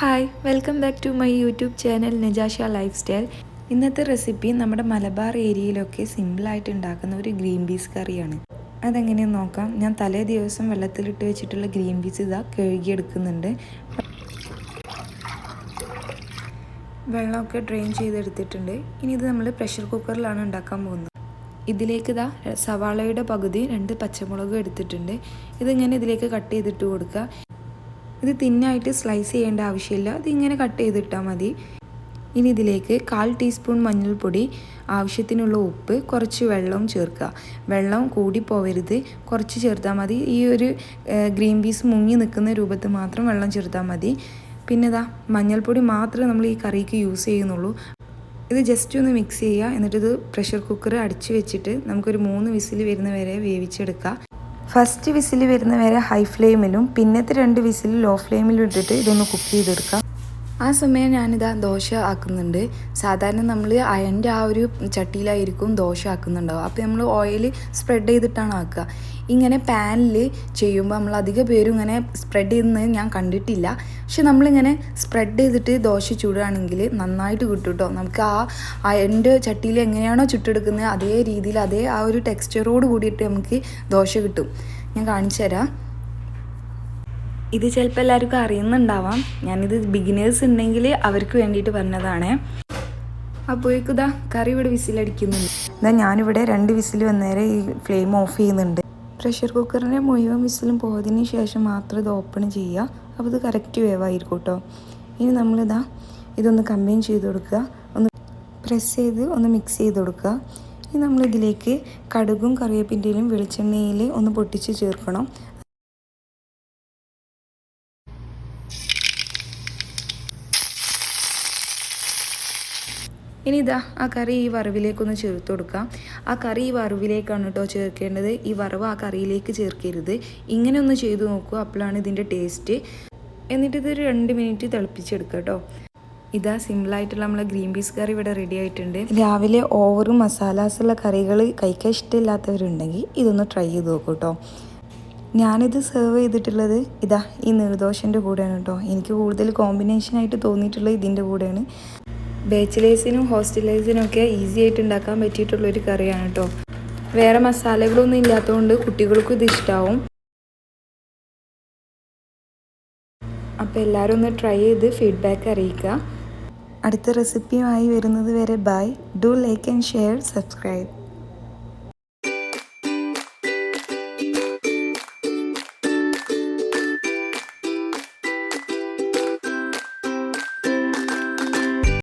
Hi welcome back to my YouTube channel Najasha lifestyle. ഇന്നത്തെ recipe നമ്മുടെ മലബാർ ഏരിയയിലൊക്കെ സിമ്പിളായിട്ട് ഉണ്ടാക്കുന്ന ഒരു ഗ്രീൻ പീസ് കറിയാണ്. അതെങ്ങനെയെന്ന് നോക്കാം? ഞാൻ തലേ ദിവസം വെള്ളത്തിലിട്ട് വെച്ചിട്ടുള്ള ഗ്രീൻ പീസ് ഇതാ കഴുകിയെടുക്കുന്നുണ്ട്. വെള്ളമൊക്കെ ഡ്രെയിൻ ചെയ്തെടുത്തിട്ടുണ്ട്. ഇനി ഇത് നമ്മൾ പ്രഷർ കുക്കറിലാണ് ഉണ്ടാക്കാൻ പോകുന്നത്. ഇതിലേക്ക് ഇതാ സവാളയുടെ പകുതി രണ്ട് പച്ചമുളകും എടുത്തിട്ടുണ്ട്. ഇതിങ്ങനെ ഇതിലേക്ക് കട്ട് ചെയ്തിട്ട് കൊടുക്കുക. ഇത് തിന്നായിട്ട് സ്ലൈസ് ചെയ്യേണ്ട ആവശ്യമില്ല. ഇതിങ്ങനെ കട്ട് ചെയ്തിട്ടാൽ മതി. ഇനി ഇതിലേക്ക് കാൽ ടീസ്പൂൺ മഞ്ഞൾപ്പൊടി ആവശ്യത്തിനുള്ള ഉപ്പ് കുറച്ച് വെള്ളവും ചേർക്കുക. വെള്ളം കൂടി പോവരുത്. കുറച്ച് ചേർത്താൽ മതി. ഈ ഒരു ഗ്രീൻ പീസ് മുങ്ങി നിൽക്കുന്ന രൂപത്തിൽ മാത്രം വെള്ളം ചേർത്താൽ മതി. പിന്നെ ഇതാ മഞ്ഞൾപ്പൊടി മാത്രമേ നമ്മൾ ഈ കറിക്ക് യൂസ് ചെയ്യുന്നുള്ളൂ. ഇത് ജസ്റ്റ് ഒന്ന് മിക്സ് ചെയ്യുക. എന്നിട്ടിത് പ്രഷർ കുക്കർ അടിച്ചു വെച്ചിട്ട് നമുക്കൊരു മൂന്ന് വിസിൽ വരുന്ന വരെ വേവിച്ചെടുക്കുക. ഫസ്റ്റ് വിസിൽ വരുന്ന വരെ ഹൈ ഫ്ലെയിമിലും പിന്നത്തെ രണ്ട് വിസിൽ ലോ ഫ്ലെയിമിലും ഇട്ടിട്ട് ഇതൊന്ന് കുക്ക് ചെയ്തെടുക്കാം. ആ സമയം ഞാനിതാ ദോശ ആക്കുന്നുണ്ട്. സാധാരണ നമ്മൾ അയന്റെ ആ ഒരു ചട്ടിയിലായിരിക്കും ദോശ ആക്കുന്നുണ്ടാവും അപ്പോൾ നമ്മൾ ഓയിൽ സ്പ്രെഡ് ചെയ്തിട്ടാണ് ആക്കുക. ഇങ്ങനെ പാനിൽ ചെയ്യുമ്പോൾ നമ്മൾ അധിക പേരും ഇങ്ങനെ സ്പ്രെഡ് ചെയ്യുന്നത് ഞാൻ കണ്ടിട്ടില്ല. പക്ഷെ നമ്മളിങ്ങനെ സ്പ്രെഡ് ചെയ്തിട്ട് ദോശ ചൂടുകയാണെങ്കിൽ നന്നായിട്ട് കിട്ടും കേട്ടോ നമുക്ക് ആ അയന്റെ ചട്ടിയിൽ എങ്ങനെയാണോ ചുട്ടെടുക്കുന്നത് അതേ രീതിയിൽ അതേ ആ ഒരു ടെക്സ്ചറോട് കൂടിയിട്ട് നമുക്ക് ദോശ കിട്ടും. ഞാൻ കാണിച്ചു തരാം ഇത് ചിലപ്പോൾ എല്ലാവർക്കും അറിയുന്നുണ്ടാവാം. ഞാനിത് ബിഗിനേഴ്സ് ഉണ്ടെങ്കിൽ അവർക്ക് വേണ്ടിയിട്ട് പറഞ്ഞതാണ്. അപ്പോഴേക്കും ഇതാ കറി ഇവിടെ വിസിലടിക്കുന്നുണ്ട്. ഇതാ ഞാനിവിടെ രണ്ട് വിസിൽ വന്നേരെ ഈ ഫ്ലെയിം ഓഫ് ചെയ്യുന്നുണ്ട്. പ്രഷർ കുക്കറിന്റെ മുഴുവൻ വിസിലും പോയതിന് ശേഷം മാത്രം ഇത് ഓപ്പൺ ചെയ്യുക. അപ്പോൾ ഇത് കറക്റ്റ് വേവായിരിക്കും കേട്ടോ. ഇനി നമ്മളിതാ ഇതൊന്ന് കമ്പൈൻ ചെയ്ത് കൊടുക്കുക. ഒന്ന് പ്രസ് ചെയ്ത് ഒന്ന് മിക്സ് ചെയ്ത് കൊടുക്കുക. ഇനി നമ്മളിതിലേക്ക് കടുകും കറിവേപ്പിന്റെയും വെളിച്ചെണ്ണയിൽ ഒന്ന് പൊട്ടിച്ച് ചേർക്കണം. ഇനി ഇതാ ആ കറി ഈ വറവിലേക്കൊന്ന് ചേർത്ത് കൊടുക്കാം. ആ കറി ഈ വറവിലേക്കാണ് കേട്ടോ ചേർക്കേണ്ടത്. ഈ വറവ് ആ കറിയിലേക്ക് ചേർക്കരുത്. ഇങ്ങനെ ഒന്ന് ചെയ്ത് നോക്കുക അപ്പോഴാണ് ഇതിന്റെ ടേസ്റ്റ്. എന്നിട്ട് ഇതൊരു രണ്ട് മിനിറ്റ് തിളപ്പിച്ചെടുക്കുക കേട്ടോ ഇതാ സിമ്പിളായിട്ടുള്ള നമ്മളെ ഗ്രീൻ പീസ് കറി ഇവിടെ റെഡി ആയിട്ടുണ്ട്. രാവിലെ ഓവറും മസാലാസുള്ള കറികൾ കഴിക്കാൻ ഇഷ്ടമില്ലാത്തവരുണ്ടെങ്കിൽ ഇതൊന്ന് ട്രൈ ചെയ്ത് നോക്കൂ കേട്ടോ ഞാനിത് സെർവ് ചെയ്തിട്ടുള്ളത് ഇതാ ഈ നിർദോഷന്റെ കൂടെയാണ് കേട്ടോ എനിക്ക് കൂടുതൽ കോമ്പിനേഷനായിട്ട് തോന്നിയിട്ടുള്ളത് ഇതിന്റെ കൂടെയാണ്. ബാച്ചിലേഴ്സിനും ഹോസ്റ്റലേഴ്സിനും ഒക്കെ ഈസി ആയിട്ട് ഉണ്ടാക്കാൻ പറ്റിയിട്ടുള്ളൊരു കറിയാണ് കേട്ടോ വേറെ മസാലകളൊന്നും ഇല്ലാത്തതുകൊണ്ട് കുട്ടികൾക്കും ഇത് ഇഷ്ടമാവും അപ്പോൾ എല്ലാവരും ഒന്ന് ട്രൈ ചെയ്ത് ഫീഡ്ബാക്ക് അറിയിക്കുക അടുത്ത റെസിപ്പിയുമായി വരുന്നത് വരെ bye do like and share subscribe